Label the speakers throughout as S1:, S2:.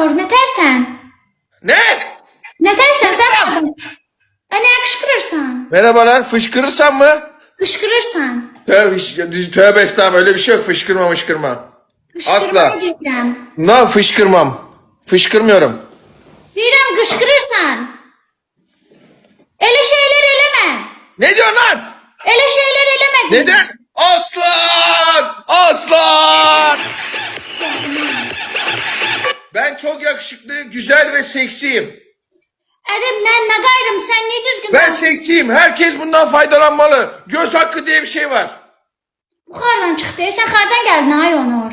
S1: Onur, nətərsən?
S2: Ne?
S1: Nətərsən sən hardan? Ə, nə qışqırırsan?
S2: Merhabalar. Fışkırırsan mı?
S1: Qışqırırsan.
S2: Tövbe, tövbe estağfurullah öyle bir şey yok. Fışkırma fışkırma. Asla.
S1: deyirəm.
S2: Ne fışkırmam. Fışkırmıyorum.
S1: Deyirəm qışqırırsan. Elə şeylər eləmə.
S2: Ne diyorsun lan?
S1: Şeylər eləmə. deyirəm.
S2: Neden? Ben çok yakışıklı, güzel ve seksiyim.
S1: Ədəb, mən nə qayrım, sən niyə düzgün
S2: Ben seksiyim. Herkes bundan faydalanmalı. Göz hakkı diye bir şey var.
S1: Buxardan çıxdı. Sən xardan gəldin ay Onur.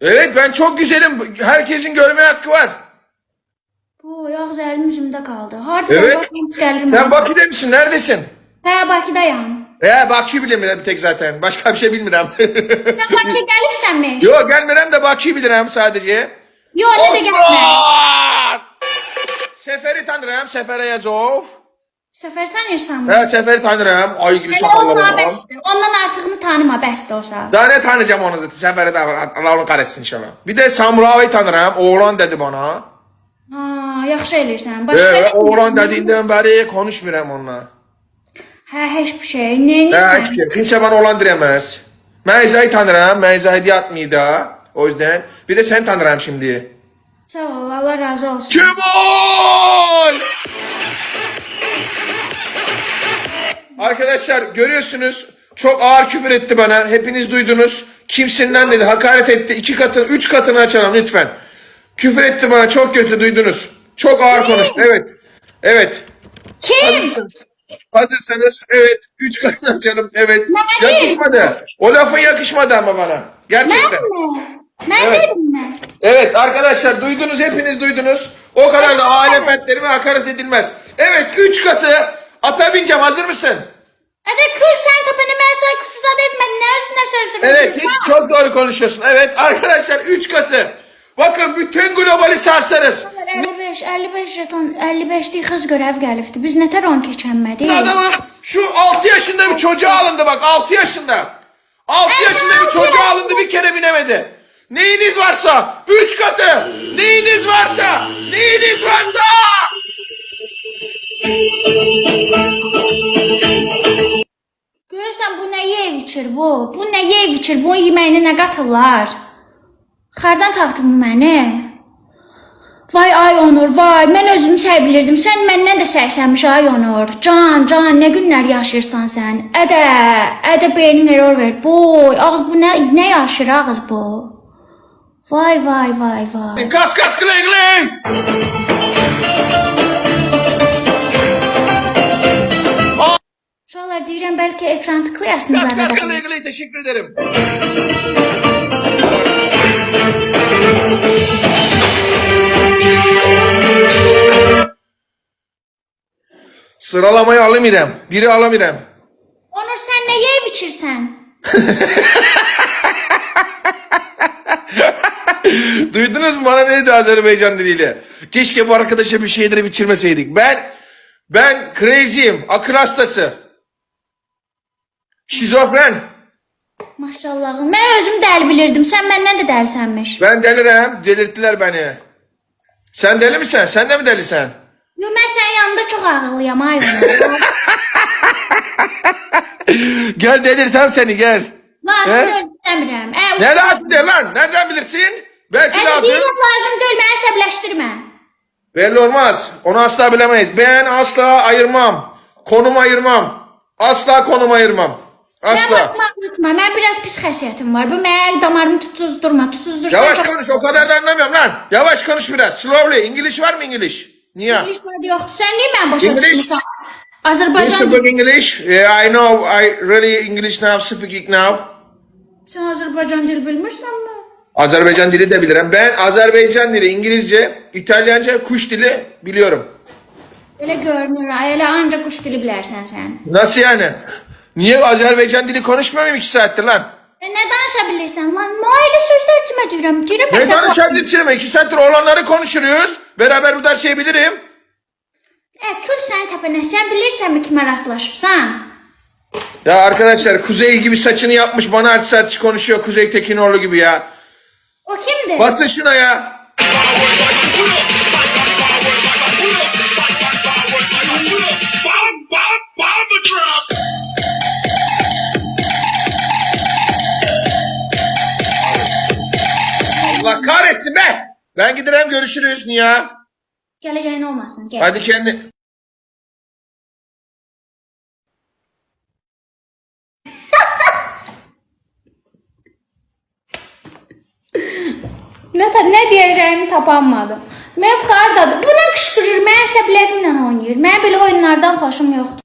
S2: Evet ben çok güzelim. Herkesin görme hakkı var.
S1: Bu yağız əlim üzümdə qaldı. Harda
S2: Evet.
S1: gəlir
S2: Sen Bakü'de misin? Neredesin?
S1: Hə, Bakıdayam.
S2: Ee Bakü bilirim bir tek zaten. Başka bir şey bilmirəm.
S1: Sən Bakıya gəlibsənmi?
S2: Yo gelmirəm de Bakü bilirəm sadece.
S1: Yo, nə də gəlmə.
S2: Osman! Seferi tanırım. Sefer Ayazov.
S1: Səfər tanıyırsanmı?
S2: He Seferi tanırım. Ay gibi
S1: Elə
S2: sakalları
S1: onunla
S2: var.
S1: Ondan artığını tanıma, bəsdir olsa.
S2: Daha ne tanıyacağım onu zaten. Seferi de var. Allah onu kahretsin inşallah. Bir de Samuravi tanırım. Oğlan dedi bana.
S1: Ha, yaxşı eləyirsən. Başqa
S2: Ee, oğlan dediğinden beri konuşmuyorum onunla.
S1: Hə, heç bir şey. Nə edirsən?
S2: kimse bana oğlan diremez. İzah'ı tanırım. Ben İzah hediye atmıyor da. O yüzden. Bir de sen tanırım şimdi.
S1: Sağ ol, Allah razı olsun.
S2: Kemal! Arkadaşlar görüyorsunuz çok ağır küfür etti bana. Hepiniz duydunuz. Kimsinden dedi hakaret etti. iki katını, üç katını açalım lütfen. Küfür etti bana çok kötü duydunuz. Çok ağır konuştu. Evet. Evet.
S1: Kim?
S2: Hazırsanız evet. Üç katını açalım. Evet.
S1: Nerede?
S2: Yakışmadı. O lafın yakışmadı ama bana. Gerçekten.
S1: Mi? Mən
S2: Evet.
S1: dedim mi?
S2: Evet arkadaşlar duydunuz hepiniz duydunuz. O kadar da aile fertlerime hakaret edilmez. Evet 3 katı ata bineceğim hazır mısın?
S1: Ədə kür sən təpəni mən sənə küfür zad etmədim. Nə üstünə sözdürürsən?
S2: Evet hiç çok doğru konuşuyorsun. Evet arkadaşlar 3 katı. Bakın bütün globali sarsarız.
S1: 55, 55 jeton, 55'lik qız görəv gəlibdi. Biz nətər on keçənmədik?
S2: Adamı şu 6 yaşında bir çocuğa alındı bak 6 yaşında. 6
S1: Evet,
S2: yaşında bir çocuğa alındı bir kere binemedi. Neyiniz varsa 3 katı. Neyiniz varsa. Neyiniz varsa.
S1: Görürsən bu nə yev içir bu? Bu nə yev içir? Bunun yeməyinə nə qatırlar? Xardan tapdın məni? Vay ay Onur, vay, mən özümü səy bilirdim. Sən məndən də sərsənmiş ay Onur. Can, can, nə günlər yaşayırsan sən? Ədə, ədə beynin error ver. Boy, ağız bu nə, nə yaşayır ağız bu? Vay, vay, vay, vay.
S2: Kas kas kılay kılay.
S1: Uşaqlar deyirəm bəlkə ekran tıklayasınız
S2: Kas kas
S1: arada.
S2: kılay kılay teşekkür ederim. Sıralamayı alamıyorum. Biri alamıyorum.
S1: Onur sən nə yeyib içirsən?
S2: Duydunuz mu bana neydi Azerbaycan diliyle? Keşke bu arkadaşa bir şeyleri biçirmeseydik. Ben ben crazy'im, akıl hastası. Şizofren.
S1: Maşallahım. Mən özüm dəli bilirdim. Sən məndən də dəlisənmiş.
S2: Ben delirem, delirttiler beni. Sen deli misin? Sen de mi delisin?
S1: Yo, mən sənin yanında çox ağıllıyam ay Onur.
S2: Gel delirtem seni gel. He?
S1: deyil istəmirəm. Ə,
S2: Ne lazım değil lan? Nereden bilirsin? Belki
S1: Əli
S2: lazım.
S1: lazım deyil, məni əsəbləşdirmə.
S2: Belli olmaz. Onu asla bilemeyiz. Ben asla ayırmam. Konum ayırmam. Asla konum ayırmam. Asla.
S1: başıma ağrıtma. Mən biraz pis xəsiyyətim var. Bu mənim damarımı tutuzdurma. Tutuzdursan
S2: Yavaş konuş o kadar da anlamıyorum lan. Yavaş konuş biraz. Slowly. İngiliz var mı İngiliz? Niye?
S1: İngilis var yoxdur. Sən niyə mən başa
S2: İngilis?
S1: düşmürsən?
S2: You speak English? Yeah, I know. I really English now, speaking now.
S1: Sən Azərbaycan dil bilmirsənmi?
S2: Azerbaycan dili de bilirim. Ben Azerbaycan dili, İngilizce, İtalyanca, kuş dili biliyorum.
S1: Elə görünür. Ay, Elə ancaq quş dili bilərsən sən.
S2: Nasıl yani? Niye Azerbaycan dili konuşmuyorum iki saattir lan?
S1: E, Nə danışa bilirsən lan? Nə elə sözlər demə deyirəm. Deyirəm
S2: Ne ama iki saattir olanları konuşuyoruz. Beraber bu da şey bilirim.
S1: Ə, kül sən təpənə. Sən bilirsənmi kimə rastlaşıbsan?
S2: Ya arkadaşlar Kuzey gibi saçını yapmış bana artist konuşuyor Kuzey Tekinoğlu gibi ya.
S1: O kimdir?
S2: Basın şuna ya. Allah kahretsin be. Ben giderim görüşürüz Niye?
S1: Gələcəyin olmasın. Gəl.
S2: Hadi kendi.
S1: Nə, nə deyəcəyimi tapanmadım. Mev hardadır? Bu nə qışqırır? Mən əsəblərimlə oynayır. Mən belə oyunlardan xoşum yoxdur.